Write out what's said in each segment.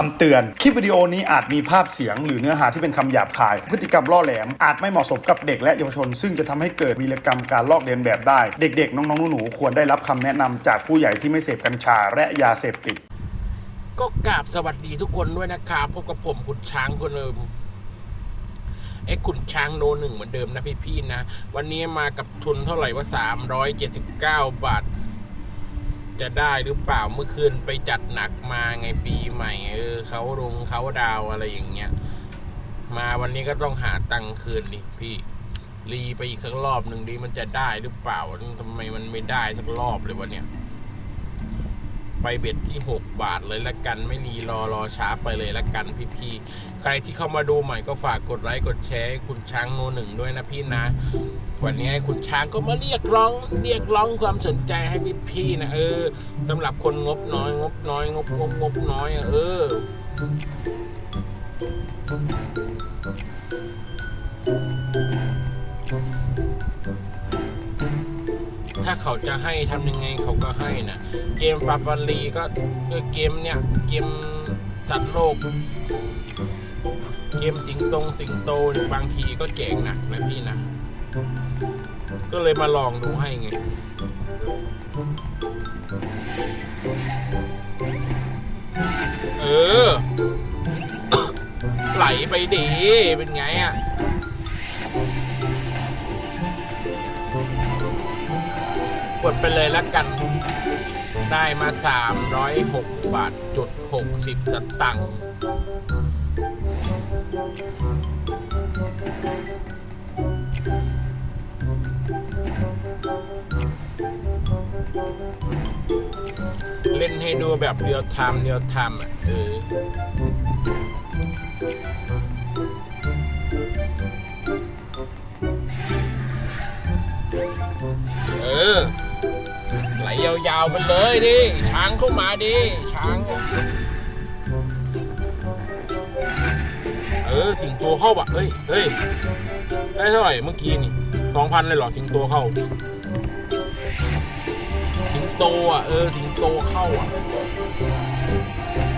คำเตือน คลิปวิดีโอนี้อาจมีภาพเสียง หรือเนื้อหาที่เป็นคำหยาบคาย พฤติกรรมล่อแหลม อาจไม่เหมาะสมกับเด็กและเยาวชน ซึ่งจะทำให้เกิดวีรกรรมการลอกเลียนแบบได้ เด็กๆ น้องๆหนูๆควรได้รับคำแนะนำจากผู้ใหญ่ที่ไม่เสพกัญชาและยาเสพติด ก็กราบสวัสดีทุกคนด้วยนะครับพบกับผมขุนช้างคนเดิมไอ้ขุนช้างโนหนึ่งเหมือนเดิมนะพี่ๆนะ วันนี้มากับทุนเท่าไหร่ว่าสามร้อยเจ็ดสิบเก้าบาท จะได้หรือเปล่าเมื่อคืนไปจัดหนักมาไงปีใหม่เออเขาลงเขาดาวอะไรอย่างเงี้ย มาวันนี้ก็ต้องหาตังค์คืนดิพี่ รีไปอีกสักรอบหนึ่งดีมันจะได้หรือเปล่าทำไมมันไม่ได้สักรอบเลยวะเนี่ย ไปเบ็ดที่ 6 บาทเลยละกัน ไม่รีรอรอช้าไปเลยละกันพี่ๆใครที่เข้ามาดูใหม่ก็ฝากกดไลค์กดแชร์ให้คุณช้างโนหนึ่งด้วยนะพี่นะ วันนี้ให้คุณช้างก็มาเรียกร้อง เรียกร้องความสนใจให้พี่ๆนะเออสำหรับคนงบน้อย งบน้อย งบงบงบน้อยเออถ้า เขาจะให้ทำยังไงเขาก็ให้นะเกมฟาฟารีก็เออเกมเนี่ยเกมจัดโลก เกมสิงตรงสิงโตเนี่ยบางทีก็แจกหนักนะพี่นะ ก็เลยมาลองดูให้ไงเออ ไหลไปดีเป็นไงอะ ดไปเลยแล้วกัน ได้มา 306 บาทจุด60 สตังค์เล่นให้ดูแบบเรียวไทม์เรียวไทม์อะเออเออ ยาวๆไปเลยดิช้างเข้ามาดิช้าง เออสิงโตเข้าปะเฮ้ยเฮ้ยได้เท่าไหร่เมื่อกี้นี่สองพันเลยเหรอสิงโตเข้า สิงโตอะเออสิงโตเข้าอะ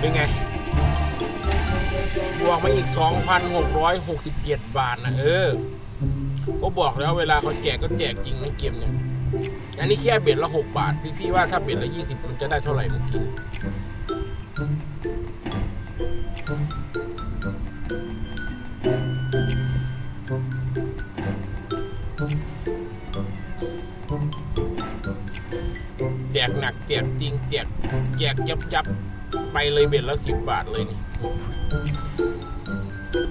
เป็นไงบวกมาอีก 2,667 บาทนะเออ ก็บอกแล้วเวลาเขาแจกก็แจกจริงนะเกมเนี่ย อันนี้แค่เบ็ดละหกบาท พี่พี่ว่าถ้าเบ็ดละยี่สิบมันจะได้เท่าไหร่เมื่อกี้แจกหนักแจกจริงแจกแจกยับยับไปเลยเบ็ดละสิบบาทเลยนี่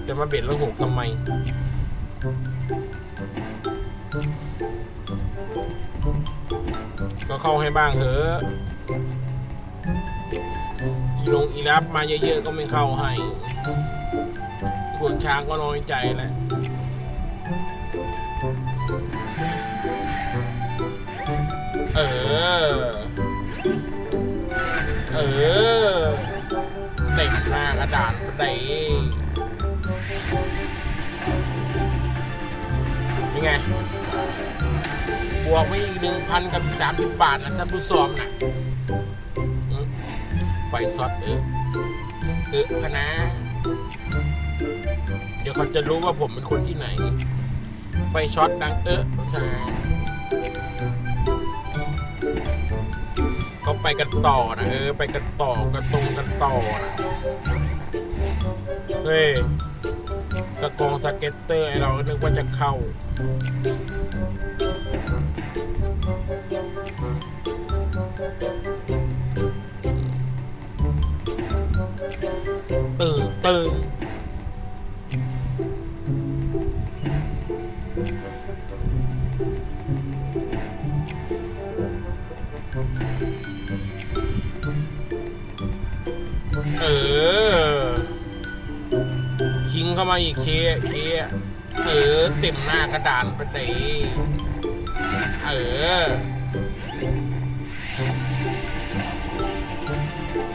แต่มาเบ็ดละหกทำไม เข้าให้บ้างเถอะอีลงอีรับมาเยอะๆก็ไม่เข้าให้ขนช้างก็น้อยใจแหละเออ เออเต็มหน้ากระดาษไปยังไง บวกไปอีกหนึ่งพันกับสามสิบบาทนะท่านผู้ชมนะไฟซอสเออเออพนะ เดี๋ยวเขาจะรู้ว่าผมเป็นคนที่ไหน ไฟช็อตดังเออใช่เขาไปกันต่อนะเออ ไปกันต่อกันตรงกันต่อนะเฮ้ยสกองสเก็ตเตอร์ไอเรานึกว่าจะเข้า เออ คิงเข้ามาอีกเคเคเออ เต็มหน้ากระดานไปเลยเออ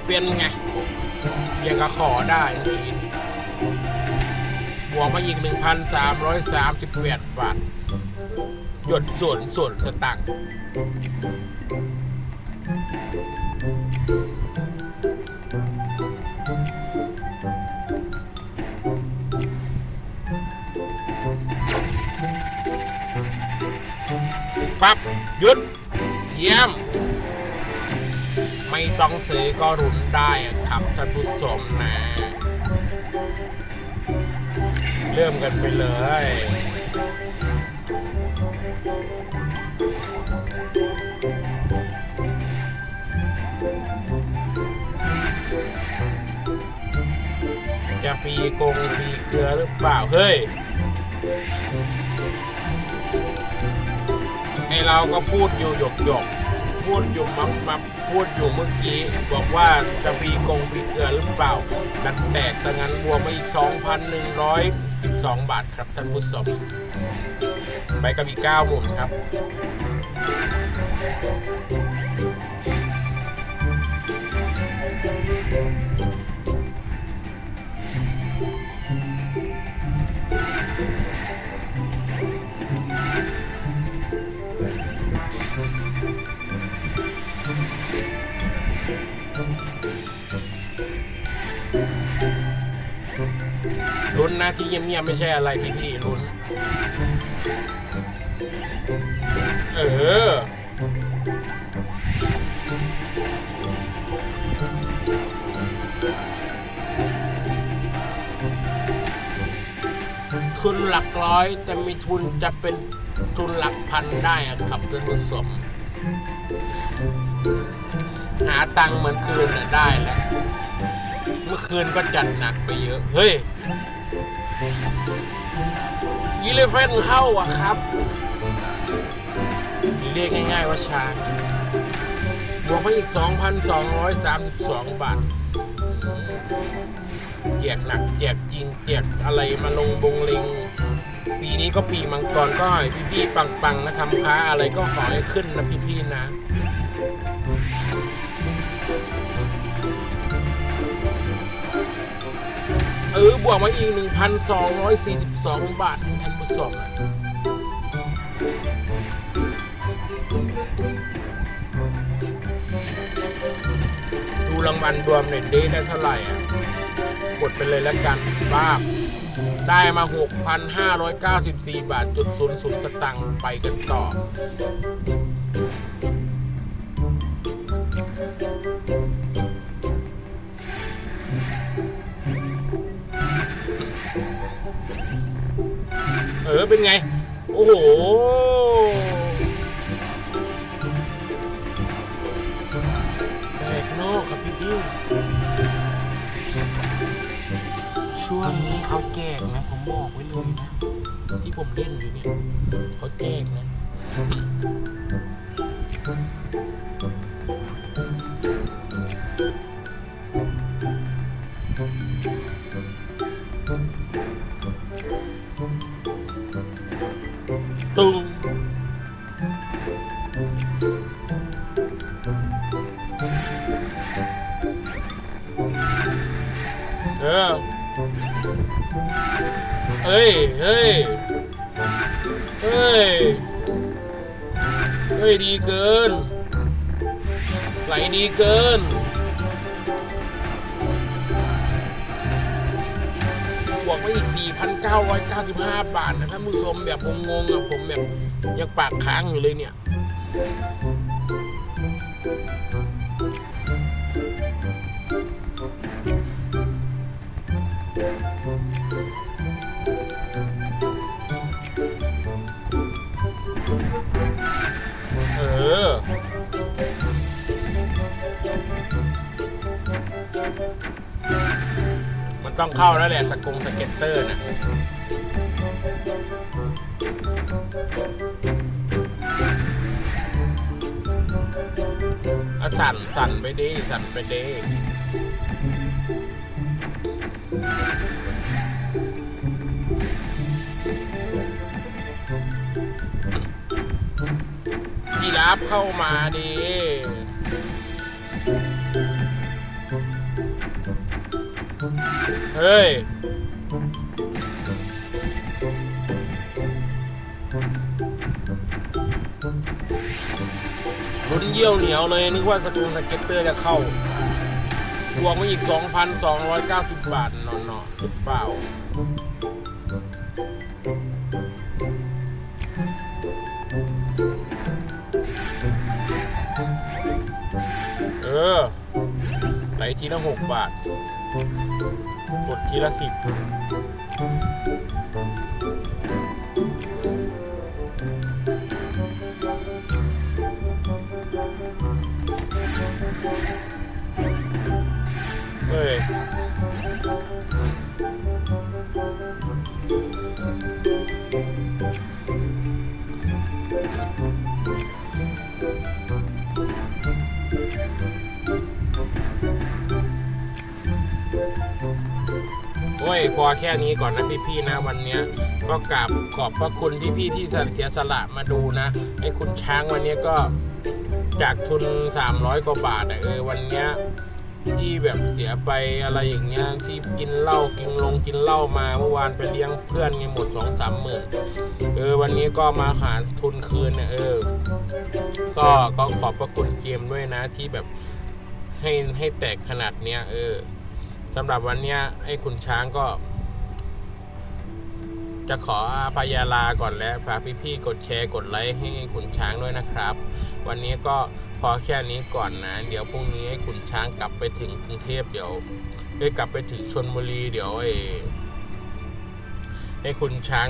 เป็นไง ยังก็ขอได้ทีบวกมาอีก 1,338 บาท หยดส่วนส่วนสตังค์ ปั๊บหยุด เยี่ยม ไม่ต้องซื้อก็รุนได้ครับท่านผู้ชมนะ เริ่มกันไปเลยจะฟรีกงฟรีเกลือหรือเปล่า เฮ้ย ไอเราก็พูดอยู่หยกหยกพูดอยู่มับมับพูดอยู่เมื่อกี้ บอกว่าจะฟรีกงฟรีเกลือหรือเปล่าดันแตกแต่งั้นบวกมาอีก 2,112 บาทครับท่านผู้ชมไปกับอีก9หมุนครับลุ้ นนะที่เงียบๆไม่ใช่อะไรพี่พี่ลุ้น เออทุนหลักร้อยแต่มีทุนจะเป็นทุนหลักพันได้ครับท่านผู้ชมหาตังค์เหมือนคืนน่ะได้แล้ว เมื่อคืนก็จัดหนักไปเยอะ เฮ้ย อีเลฟเฟนเข้าอะครับ เรียกง่ายๆว่าช้างบวกไปอีก 2,232 บาทแจกหนักแจกจริงแจกอะไรมาลงบงลิง ปีนี้ก็ปีมังกรก็ให้พี่ๆปังๆนะทำค้าอะไรก็ขอให้ขึ้นนะพี่ๆนะ เออบวกมาอีก 1,242 บาทท่านผู้ชมอะดูรางวัลรวมหน่อยดีได้เท่าไหร่อะ กดไปเลยแล้วกันบ้าได้มา 6,594 บาทจุดศูนย์ศูนย์สตังค์ไปกันต่อ เออเป็นไง โอ้โห แตกนอกครับพี่พี่ช่วงนี้เขาแจกนะ ผมบอกไว้เลยนะ ที่ผมเล่นอยู่เนี่ย เฮ้ย เฮ้ย เฮ้ย เฮ้ย ดีเกิน ไหลดีเกินบวกมาอีก 4,995 บาทนะท่านผู้ชมแบบงงๆอะผมแบบยังปากค้างอยู่เลยเนี่ย เข้าแล้วแหละสกงสเก็ตเตอร์น่ะอะสั่นสั่นไปดิสั่นไปดิกีราฟเข้ามาดิ เฮ้ย ลุ้นเยี่ยวเหนียวเลย นึกว่าสกูลสเก็ตเตอร์จะเข้า บวกมาอีก 2,290 บาทนอนๆหรือเปล่าเออไหลทีละหกบาท กดทีละสิบ พอแค่นี้ก่อนนะพี่ๆนะวันเนี้ยก็กราบขอบพระคุณที่พี่ที่เสียสละมาดูนะไอ้คุณช้างวันเนี้ยก็จากทุน 300 กว่าบาทอะเออวันเนี้ยที่แบบเสียไปอะไรอย่างเงี้ยที่กินเหล้ากินลงกินเหล้ามาเมื่อวานไปเลี้ยงเพื่อนไงหมดสองสามหมื่นเออวันนี้ก็มาหาทุนคืนเนี่ยเออ ก็ก็ขอบพระคุณเจมด้วยนะที่แบบให้ให้แตกขนาดเนี้ยเออ สำหรับวันนี้ไอ้คุณช้างก็ จะขอพยาลาก่อนแล้วฝากพี่ๆกดแชร์กดไลค์ให้คุณช้างด้วยนะครับ วันนี้ก็พอแค่นี้ก่อนนะ เดี๋ยวพรุ่งนี้ให้คุณช้างกลับไปถึงกรุงเทพเดี๋ยวได้กลับไปถึงชนบุรีเดี๋ยวไอ้ให้คุณช้าง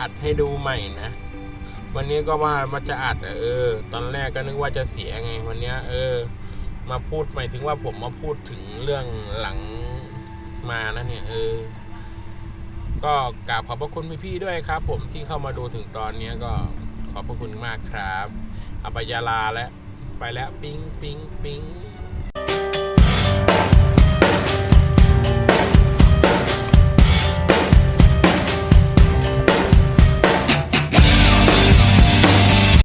อัดให้ดูใหม่นะ วันนี้ก็ว่ามันจะอัดเออ ตอนแรกก็นึกว่าจะเสียไง วันนี้เออ มาพูดหมายถึงว่าผมมาพูดถึงเรื่องหลังมานะเนี่ยเออ ก็กราบขอบพระคุณพี่ๆด้วยครับ ผมที่เข้ามาดูถึงตอนนี้ก็ขอบพระคุณมากครับ อัปยาลาแล้วไปแล้วปิ๊งปิ๊งปิ๊ง